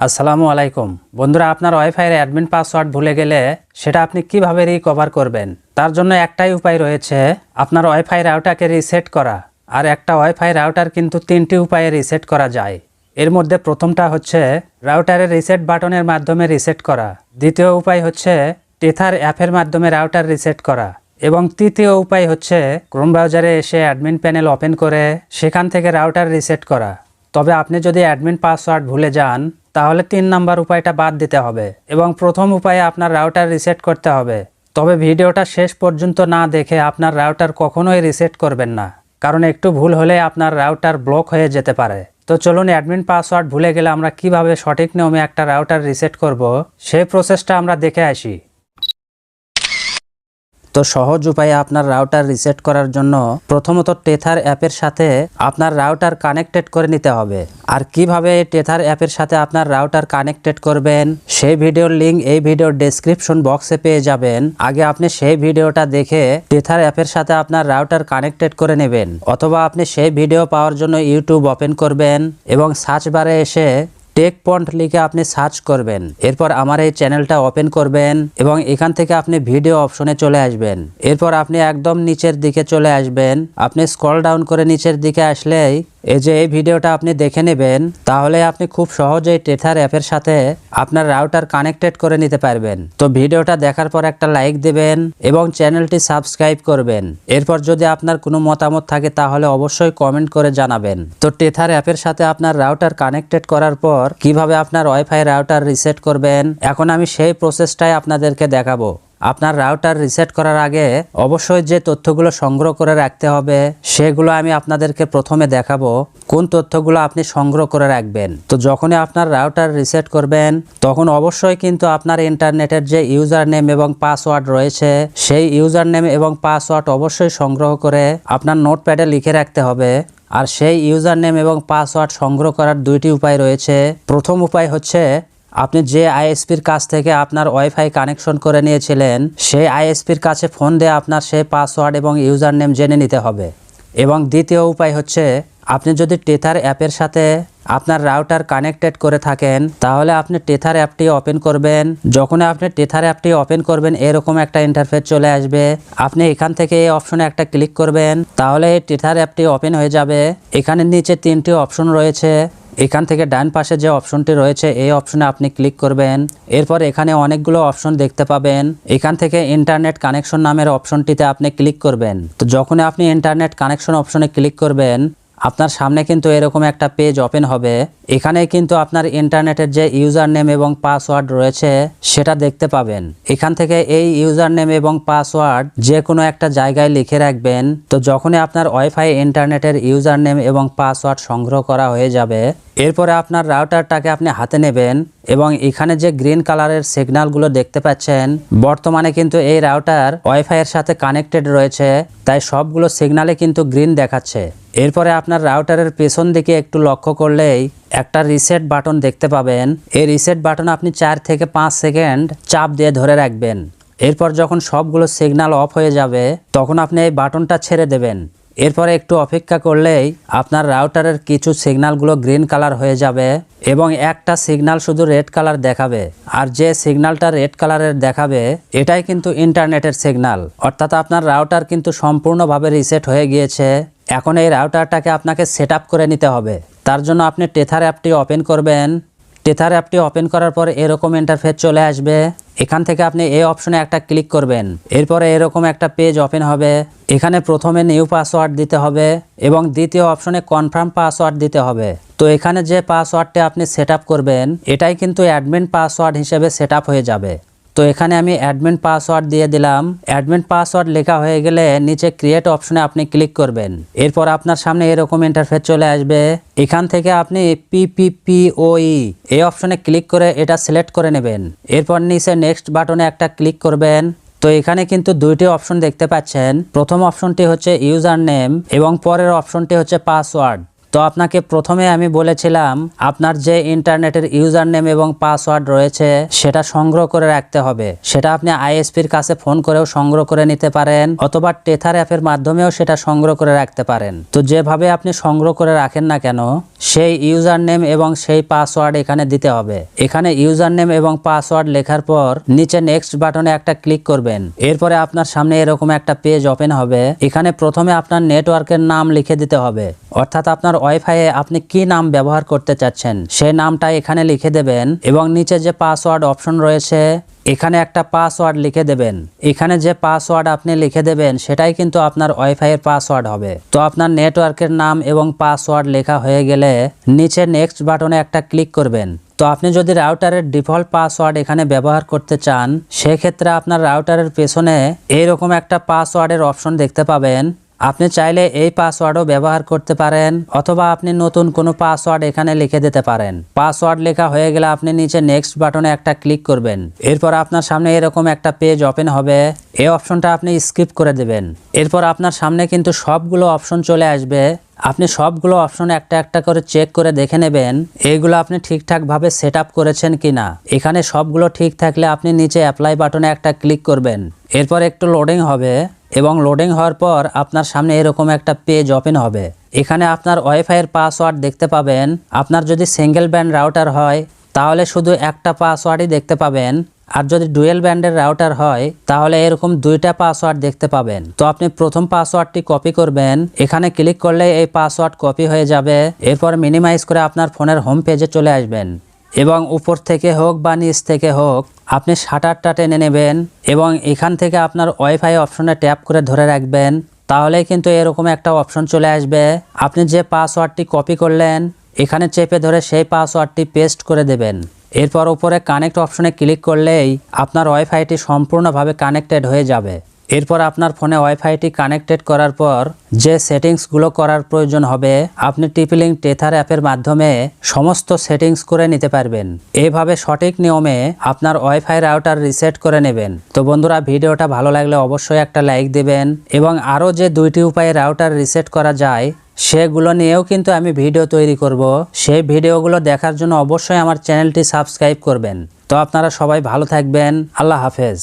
আসসালামু আলাইকুম। বন্ধুরা, আপনার ওয়াইফাইয়ের অ্যাডমিন পাসওয়ার্ড ভুলে গেলে সেটা আপনি কীভাবে রিকভার করবেন? তার জন্য একটাই উপায় রয়েছে, আপনার ওয়াইফাই রাউটারকে রিসেট করা। আর একটা ওয়াইফাই রাউটার কিন্তু তিনটি উপায়ে রিসেট করা যায়। এর মধ্যে প্রথমটা হচ্ছে রাউটারের রিসেট বাটনের মাধ্যমে রিসেট করা। দ্বিতীয় উপায় হচ্ছে টেথার অ্যাপের মাধ্যমে রাউটার রিসেট করা। এবং তৃতীয় উপায় হচ্ছে ক্রোম ব্রাউজারে এসে অ্যাডমিন প্যানেল ওপেন করে সেখান থেকে রাউটার রিসেট করা। তবে আপনি যদি অ্যাডমিন পাসওয়ার্ড ভুলে যান, তাহলে তিন নাম্বার উপায়টা বাদ দিতে হবে এবং প্রথম উপায়ে আপনার রাউটার রিসেট করতে হবে। তবে ভিডিওটা শেষ পর্যন্ত না দেখে আপনার রাউটার কখনোই রিসেট করবেন না, কারণ একটু ভুল হলে আপনার রাউটার ব্লক হয়ে যেতে পারে। তো চলুন অ্যাডমিন পাসওয়ার্ড ভুলে গেলে আমরা কীভাবে সঠিক নিয়মে একটা রাউটার রিসেট করব, সেই প্রসেসটা আমরা দেখে আসি। তো সহজ উপায়ে আপনার রাউটার রিসেট করার জন্য প্রথমত টেথার অ্যাপের সাথে আপনার রাউটার কানেক্টেড করে নিতে হবে। আর কীভাবে টেথার অ্যাপের সাথে আপনার রাউটার কানেক্টেড করবেন, সেই ভিডিওর লিংক এই ভিডিওর ডেসক্রিপশন বক্সে পেয়ে যাবেন। আগে আপনি সেই ভিডিওটা দেখে টেথার অ্যাপের সাথে আপনার রাউটার কানেক্টেড করে নেবেন, অথবা আপনি সেই ভিডিও পাওয়ার জন্য ইউটিউব ওপেন করবেন এবং সার্চ বারে এসে টেক পয়েন্ট লিখে আপনি সার্চ করবেন। এরপর আমার এই চ্যানেলটা ওপেন করবেন এবং এখান থেকে আপনি ভিডিও অপশনে চলে আসবেন। এরপর আপনি একদম নিচের দিকে চলে আসবেন। আপনি স্ক্রল ডাউন করে নিচের দিকে আসলেই এই যে এই ভিডিওটা আপনি দেখে নেবেন, তাহলে আপনি খুব সহজেই টেথার অ্যাপের সাথে আপনার রাউটার কানেক্টেড করে নিতে পারবেন। তো ভিডিওটা দেখার পর একটা লাইক দেবেন এবং চ্যানেলটি সাবস্ক্রাইব করবেন। এরপর যদি আপনার কোনো মতামত থাকে, তাহলে অবশ্যই কমেন্ট করে জানাবেন। তো টেথার অ্যাপের সাথে আপনার রাউটার কানেক্টেড করার পর কীভাবে আপনার ওয়াইফাই রাউটার রিসেট করবেন, এখন আমি সেই প্রসেসটাই আপনাদেরকে দেখাবো। আপনার রাউটার রিসেট করার আগে অবশ্যই যে তথ্যগুলো সংগ্রহ করে রাখতে হবে, সেগুলো আমি আপনাদেরকে প্রথমে দেখাবো, কোন তথ্যগুলো আপনি সংগ্রহ করে রাখবেন। তো যখনই আপনার রাউটার রিসেট করবেন, তখন অবশ্যই কিন্তু আপনার ইন্টারনেটের যে ইউজার নেম এবং পাসওয়ার্ড রয়েছে, সেই ইউজার নেম এবং পাসওয়ার্ড অবশ্যই সংগ্রহ করে আপনার নোটপ্যাডে লিখে রাখতে হবে। আর সেই ইউজার নেম এবং পাসওয়ার্ড সংগ্রহ করার দুইটি উপায় রয়েছে। প্রথম উপায় হচ্ছে আপনি যে আইএসপির কাছ থেকে আপনার ওয়াইফাই কানেকশন করে নিয়েছিলেন, সেই আইএসপির কাছে ফোন দিয়ে আপনার সেই পাসওয়ার্ড এবং ইউজার নেম জেনে নিতে হবে। এবং দ্বিতীয় উপায় হচ্ছে, আপনি যদি টেথার অ্যাপের সাথে আপনার রাউটার কানেক্টেড করে থাকেন, তাহলে আপনি টেথার অ্যাপটি ওপেন করবেন। যখন আপনি টেথার অ্যাপটি ওপেন করবেন, এরকম একটা ইন্টারফেস চলে আসবে। আপনি এখান থেকে এই অপশনে একটা ক্লিক করবেন, তাহলে এই টেথার অ্যাপটি ওপেন হয়ে যাবে। এখানে নিচে তিনটি অপশন রয়েছে। এখান থেকে ডান পাশে যে অপশনটি রয়েছে, এই অপশনে আপনি ক্লিক করবেন। এরপর এখানে অনেকগুলো অপশন দেখতে পাবেন। এখান থেকে ইন্টারনেট কানেকশন নামের অপশনটিতে আপনি ক্লিক করবেন। তো যখন আপনি ইন্টারনেট কানেকশন অপশনে ক্লিক করবেন আপনার সামনে কিন্তু এরকম একটা পেজ ওপেন হবে। এখানে কিন্তু আপনার ইন্টারনেটের যে ইউজার নেম এবং পাসওয়ার্ড রয়েছে, সেটা দেখতে পাবেন। এখান থেকে এই ইউজার নেম এবং পাসওয়ার্ড যে কোনো একটা জায়গায় লিখে রাখবেন। তো যখনই আপনার ওয়াইফাই ইন্টারনেটের ইউজার নেম এবং পাসওয়ার্ড সংগ্রহ করা হয়ে যাবে এরপরে আপনার রাউটারটাকে আপনি হাতে নেবেন এবং এখানে যে গ্রিন কালারের সিগন্যালগুলো দেখতে পাচ্ছেন, বর্তমানে কিন্তু এই রাউটার ওয়াইফাই এর সাথে কানেক্টেড রয়েছে, তাই সবগুলো সিগন্যালে কিন্তু গ্রিন দেখাচ্ছে। এরপরে আপনার রাউটারের পেছন দিকে একটু লক্ষ্য করলেই একটা রিসেট বাটন দেখতে পাবেন। এই রিসেট বাটন আপনি চার থেকে পাঁচ সেকেন্ড চাপ দিয়ে ধরে রাখবেন। এরপর যখন সবগুলো সিগন্যাল অফ হয়ে যাবে, তখন আপনি এই বাটনটা ছেড়ে দেবেন। এরপরে একটু অপেক্ষা করলেই আপনার রাউটারের কিছু সিগন্যালগুলো গ্রিন কালার হয়ে যাবে এবং একটা সিগন্যাল শুধু রেড কালার দেখাবে। আর যে সিগন্যালটা রেড কালারের দেখাবে, এটাই কিন্তু ইন্টারনেটের সিগন্যাল অর্থাৎ আপনার রাউটার কিন্তু সম্পূর্ণভাবে রিসেট হয়ে গিয়েছে। এখন এই রাউটারটাকে আপনাকে সেট করে নিতে হবে। তার জন্য আপনি টেথার অ্যাপটি ওপেন করবেন। টেথার অ্যাপটি ওপেন করার পর এরকম ইন্টারফেস চলে আসবে। এখান থেকে আপনি এই অপশনে একটা ক্লিক করবেন। এরপরে এরকম একটা পেজ ওপেন হবে। এখানে প্রথমে নিউ পাসওয়ার্ড দিতে হবে এবং দ্বিতীয় অপশনে কনফার্ম পাসওয়ার্ড দিতে হবে। তো এখানে যে পাসওয়ার্ডটি আপনি সেট করবেন, এটাই কিন্তু অ্যাডমিন পাসওয়ার্ড হিসেবে সেট হয়ে যাবে। তো এখানে আমি অ্যাডমিন পাসওয়ার্ড দিয়ে দিলাম। অ্যাডমিন পাসওয়ার্ড লেখা হয়ে গেলে নিচে ক্রিয়েট অপশনে আপনি ক্লিক করবেন। এরপর আপনার সামনে এরকম ইন্টারফেস চলে আসবে। এখান থেকে আপনি পিপিপিওই এই অপশনে ক্লিক করে এটা সিলেক্ট করে নেবেন। এরপর নিচে নেক্সট বাটনে একটা ক্লিক করবেন। তো এখানে কিন্তু দুইটি অপশন দেখতে পাচ্ছেন। প্রথম অপশনটি হচ্ছে ইউজার নেম এবং পরের অপশনটি হচ্ছে পাসওয়ার্ড তো আপনাকে প্রথমে আমি বলেছিলাম, আপনার যে ইন্টারনেটের ইউজার নেম এবং পাসওয়ার্ড রয়েছে, সেটা সংগ্রহ করে রাখতে হবে। সেটা আপনি আইএসপির কাছে ফোন করেও সংগ্রহ করে নিতে পারেন, অথবা টেথার অ্যাপের মাধ্যমেও সেটা সংগ্রহ করে রাখতে পারেন। তো যেভাবে আপনি সংগ্রহ করে রাখেন না কেন, সেই ইউজার নেম এবং সেই পাসওয়ার্ড এখানে দিতে হবে। এখানে ইউজার নেম এবং পাসওয়ার্ড লেখার পর নিচে নেক্সট বাটনে একটা ক্লিক করবেন। এরপরে আপনার সামনে এরকম একটা পেজ ওপেন হবে। এখানে প্রথমে আপনার নেটওয়ার্কের নাম লিখে দিতে হবে। অর্থাৎ আপনার ওয়াইফাইয়ে আপনি কি নাম ব্যবহার করতে চাচ্ছেন? সে নামটা এখানে লিখে দেবেন এবং নিচে যে পাসওয়ার্ড অপশন রয়েছে, এখানে একটা পাসওয়ার্ড লিখে দেবেন। এখানে যে পাসওয়ার্ড আপনি লিখে দেবেন, সেটাই কিন্তু আপনার ওয়াইফাইয়ের পাসওয়ার্ড হবে। তো আপনার নেটওয়ার্কের নাম এবং পাসওয়ার্ড লেখা হয়ে গেলে নিচে নেক্সট বাটনে একটা ক্লিক করবেন। তো আপনি যদি রাউটারের ডিফল্ট পাসওয়ার্ড এখানে ব্যবহার করতে চান, সেক্ষেত্রে আপনার রাউটারের পেছনে এইরকম একটা পাসওয়ার্ডের অপশন দেখতে পাবেন। আপনি চাইলে এই পাসওয়ার্ডও ব্যবহার করতে পারেন, অথবা আপনি নতুন কোনো পাসওয়ার্ড এখানে লিখে দিতে পারেন। পাসওয়ার্ড লেখা হয়ে গেলে আপনি নিচে নেক্সট বাটনে একটা ক্লিক করবেন। এরপর আপনার সামনে এরকম একটা পেজ ওপেন হবে। এই অপশনটা আপনি স্কিপ করে দেবেন। এরপর আপনার সামনে কিন্তু সবগুলো অপশন চলে আসবে। আপনি সবগুলো অপশন একটা একটা করে চেক করে দেখে নেবেন এইগুলো আপনি ঠিকঠাকভাবে সেট আপ করেছেন কিনা। এখানে সবগুলো ঠিক থাকলে আপনি নিচে অ্যাপ্লাই বাটনে একটা ক্লিক করবেন। এরপর একটু লোডিং হবে। এবং লোডিং হওয়ার পর আপনার সামনে এরকম একটা পেজ ওপেন হবে। এখানে আপনার ওয়াইফাইয়ের পাসওয়ার্ড দেখতে পাবেন। আপনার যদি সিঙ্গেল ব্যান্ড রাউটার হয়, তাহলে শুধু একটা পাসওয়ার্ডই দেখতে পাবেন। আর যদি ডুয়েল ব্যান্ডের রাউটার হয়, তাহলে এরকম দুইটা পাসওয়ার্ড দেখতে পাবেন। তো আপনি প্রথম পাসওয়ার্ডটি কপি করবেন। এখানে ক্লিক করলে এই পাসওয়ার্ড কপি হয়ে যাবে। এরপর মিনিমাইজ করে আপনার ফোনের হোম পেজে চলে আসবেন। এবং উপর থেকে হোক বা নিচ থেকে হোক, আপনি শাটারটা টেনে নেবেন এবং এখান থেকে আপনার ওয়াইফাই অপশনে ট্যাপ করে ধরে রাখবেন। তাহলেই কিন্তু এরকম একটা অপশন চলে আসবে। আপনি যে পাসওয়ার্ডটি কপি করলেন, এখানে চেপে ধরে সেই পাসওয়ার্ডটি পেস্ট করে দেবেন। এরপর উপরে কানেক্ট অপশনে ক্লিক করলেই আপনার ওয়াইফাইটি সম্পূর্ণভাবে কানেক্টেড হয়ে যাবে। এরপর আপনার ফোনে ওয়াইফাইটি কানেক্টেড করার পর যে সেটিংসগুলো করার প্রয়োজন হবে, আপনি টিপিলিং টেথার অ্যাপের মাধ্যমে সমস্ত সেটিংস করে নিতে পারবেন। এভাবে সঠিক নিয়মে আপনার ওয়াইফাই রাউটার রিসেট করে নেবেন। তো বন্ধুরা, ভিডিওটা ভালো লাগলে অবশ্যই একটা লাইক দেবেন এবং আরও যে দুইটি উপায়ে রাউটার রিসেট করা যায়, সেগুলো নিয়েও কিন্তু আমি ভিডিও তৈরি করব। সেই ভিডিওগুলো দেখার জন্য অবশ্যই আমার চ্যানেলটি সাবস্ক্রাইব করবেন। তো আপনারা সবাই ভালো থাকবেন। আল্লাহ হাফেজ।